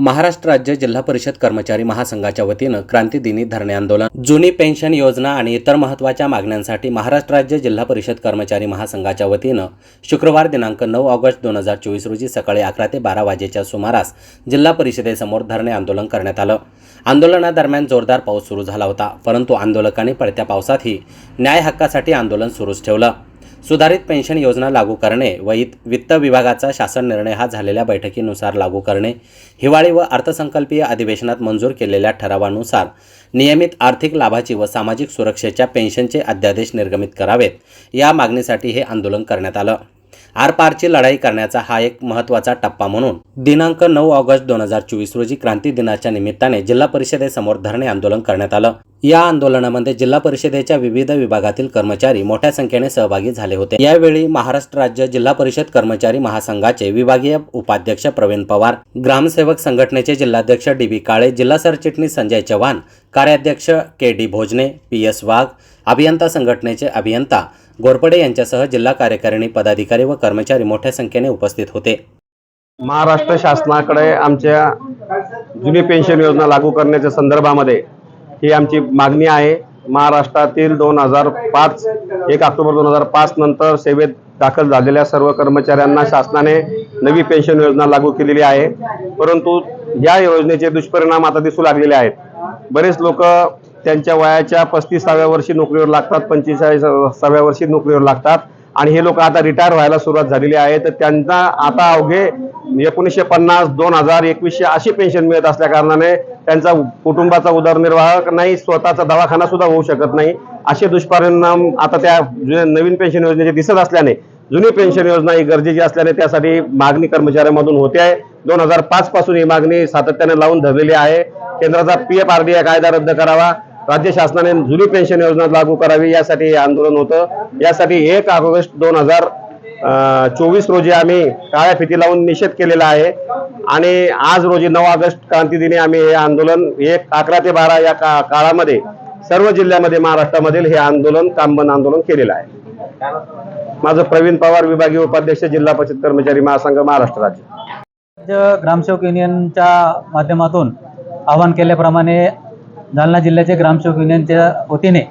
महाराष्ट्र राज्य जिल्हा परिषद कर्मचारी महासंघाच्या वतीनं क्रांतीदिनी धरणे आंदोलन. जुनी पेन्शन योजना आणि इतर महत्त्वाच्या मागण्यांसाठी महाराष्ट्र राज्य जिल्हा परिषद कर्मचारी महासंघाच्या वतीनं शुक्रवार दिनांक नऊ ऑगस्ट दोन हजार चोवीस रोजी सकाळी अकरा ते बारा वाजेच्या सुमारास जिल्हा परिषदेसमोर धरणे आंदोलन करण्यात आलं. आंदोलनादरम्यान जोरदार पाऊस सुरू झाला होता परंतु आंदोलकांनी पडत्या पावसातही न्याय हक्कासाठी आंदोलन सुरूच ठेवलं. सुधारित पेन्शन योजना लागू करणे व इत वित्त विभागाचा शासन निर्णय हा झालेल्या बैठकीनुसार लागू करणे हिवाळी व अर्थसंकल्पीय अधिवेशनात मंजूर केलेल्या ठरावानुसार नियमित आर्थिक लाभाची व सामाजिक सुरक्षेच्या पेन्शनचे अध्यादेश निर्गमित करावेत या मागणीसाठी हे आंदोलन करण्यात आलं. आरपारची लढाई करण्याचा हा एक महत्त्वाचा टप्पा म्हणून. दिनांक नऊ ऑगस्ट दोन हजार चोवीस रोजी क्रांती दिनाच्या निमित्ताने जिल्हा परिषदेसमोर धरणे आंदोलन करण्यात आलं. या आंदोलनामध्ये जिल्हा परिषदेच्या विविध विभागातील कर्मचारी मोठ्या संख्येने सहभागी झाले होते. यावेळी महाराष्ट्र राज्य जिल्हा परिषद कर्मचारी महासंघाचे विभागीय उपाध्यक्ष प्रवीण पवार ग्रामसेवक संघटनेचे जिल्हाध्यक्ष डी बी काळे जिल्हा सरचिटणीस संजय चव्हाण कार्याध्यक्ष K D Bhojane P S Wagh अभियंता संघटनेचे अभियंता गोरपडे यांच्यासह जिल्हा कार्यकारिणी पदाधिकारी व कर्मचारी मोठ्या संख्येने उपस्थित होते. महाराष्ट्र शासनाकडे आमच्या जुनी पेन्शन योजना लागू करण्याच्या संदर्भामध्ये ही आमची मागणी आहे. महाराष्ट्रातील दोन हजार पाच एक ऑक्टोबर दोन हजार पाच नंतर सेवेत दाखल झालेल्या सर्व कर्मचाऱ्यांना शासनाने नवी पेन्शन योजना लागू केलेली आहे. परंतु या योजनेचे दुष्परिणाम आता दिसू लागलेले आहेत. बरेच लोक त्यांच्या वयाच्या पस्तीसाव्या वर्षी नोकरीवर लागतात पंचेचाळीसाव्या वर्षी नोकरीवर लागतात. आणि हे लोक आता रिटायर व्हायला सुरुवात झालेली आहे. तर त्यांना आता अवघे एकोणीसशे पन्नास दोन हजार एकवीसशे अशी पेन्शन मिळत असल्या कारणाने त्यांचा कुटुंबाचा उदरनिर्वाह नाही स्वतःचा दवाखाना सुद्धा होऊ शकत नाही. असे दुष्परिणाम आता त्या नवीन पेन्शन योजनेचे दिसत असल्याने जुनी पेन्शन योजना ही गरजेची असल्याने त्यासाठी मागणी कर्मचाऱ्यांमधून होते आहे. दोन हजार पाच पासून ही मागणी सातत्याने लावून धरलेली आहे. केंद्राचा पी एफ आर डी कायदा रद्द करावा. राज्य शासनाने जुनी पेन्शन योजना लागू करावी यासाठी हे आंदोलन होतं. यासाठी एक ऑगस्ट दोन हजार चोवीस रोजी आम्ही काळ्या फिती लावून निषेध केलेला आहे. आणि आज रोजी नऊ ऑगस्ट क्रांती आम्ही हे आंदोलन एक अकरा ते बारा या का काळामध्ये सर्व जिल्ह्यामध्ये महाराष्ट्रामधील हे आंदोलन कामबंद आंदोलन केलेलं आहे. माझं प्रवीण पवार विभागीय उपाध्यक्ष जिल्हा परिषद कर्मचारी महासंघ महाराष्ट्र राज्य. राज्य ग्रामसेवक युनियनच्या माध्यमातून आवाहन केल्याप्रमाणे जालना जिल्ह्याचे ग्रामसेवक युनियनच्या वतीने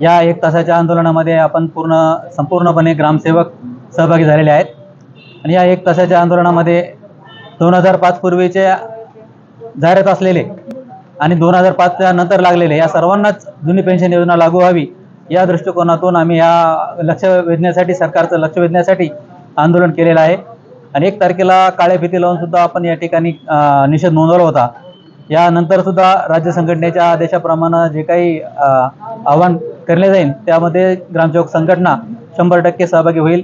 या एक तासाच्या आंदोलनामध्ये आपण पूर्ण संपूर्णपणे ग्रामसेवक सहभागी झालेले आहेत. आणि या एक तासाच्या आंदोलनामध्ये दोन हजार पाच पूर्वीचे जाहिरात असलेले आणि दोन हजार पाचच्या नंतर लागलेले या सर्वांनाच जुनी पेन्शन योजना लागू व्हावी या दृष्टिकोनातून आम्ही या लक्ष वेधण्यासाठी सरकारचं लक्ष वेधण्यासाठी आंदोलन केलेलं आहे. आणि एक तारखेला काळ्या फिती लावून सुद्धा आपण या ठिकाणी निषेध नोंदवला होता. यानंतर सुद्धा राज्य संघटनेच्या आदेशाप्रमाणे जे काही आव्हान आवाहन करले जाईल त्यामध्ये ग्रामसेवक संघटना शंभर टक्के सहभागी होईल.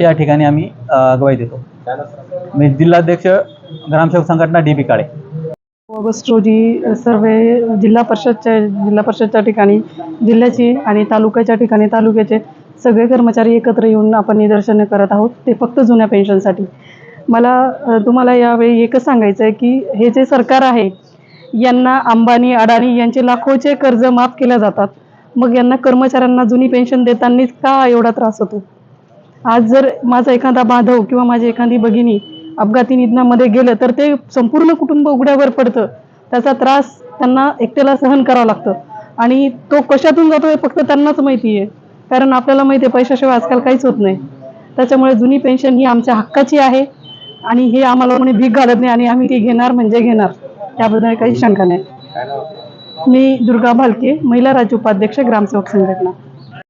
या ठिकाणी आम्ही अगवाई देतो. मी जिल्हाध्यक्ष ग्रामसेवक संघटना डी बी काळे. ऑगस्ट रोजी सर्व जिल्हा परिषदच्या जिल्हा परिषदच्या ठिकाणी जिल्ह्याची आणि तालुक्याच्या ठिकाणी तालुक्याचे सगळे कर्मचारी एकत्र येऊन आपण निदर्शनं करत आहोत. ते फक्त जुन्या पेन्शनसाठी. मला तुम्हाला यावेळी एकच सांगायचं आहे की हे जे सरकार आहे यांना अंबानी अडाणी यांचे लाखोचे कर्ज माफ केल्या जातात. मग यांना कर्मचाऱ्यांना जुनी पेन्शन देतानाच का एवढा त्रास होतो? आज जर माझा एखादा बांधव किंवा माझी एखादी भगिनी अपघाती निधनामध्ये गेलं तर ते संपूर्ण कुटुंब उघड्यावर पडतं. त्याचा त्रास त्यांना एकट्याला सहन करावं लागतं. आणि तो कशातून जातो हे फक्त त्यांनाच माहिती आहे कारण आपल्याला माहिती आहे पैशाशिवाय आजकाल काहीच होत नाही. त्याच्यामुळे जुनी पेन्शन ही आमच्या हक्काची आहे. आणि हे आम्हाला कोणी भीक घालत नाही आणि आम्ही ती घेणार म्हणजे घेणार. त्याबद्दल काही शंका नाही. मी दुर्गा भालके महिला राज्य उपाध्यक्ष ग्रामसेवक संघटना.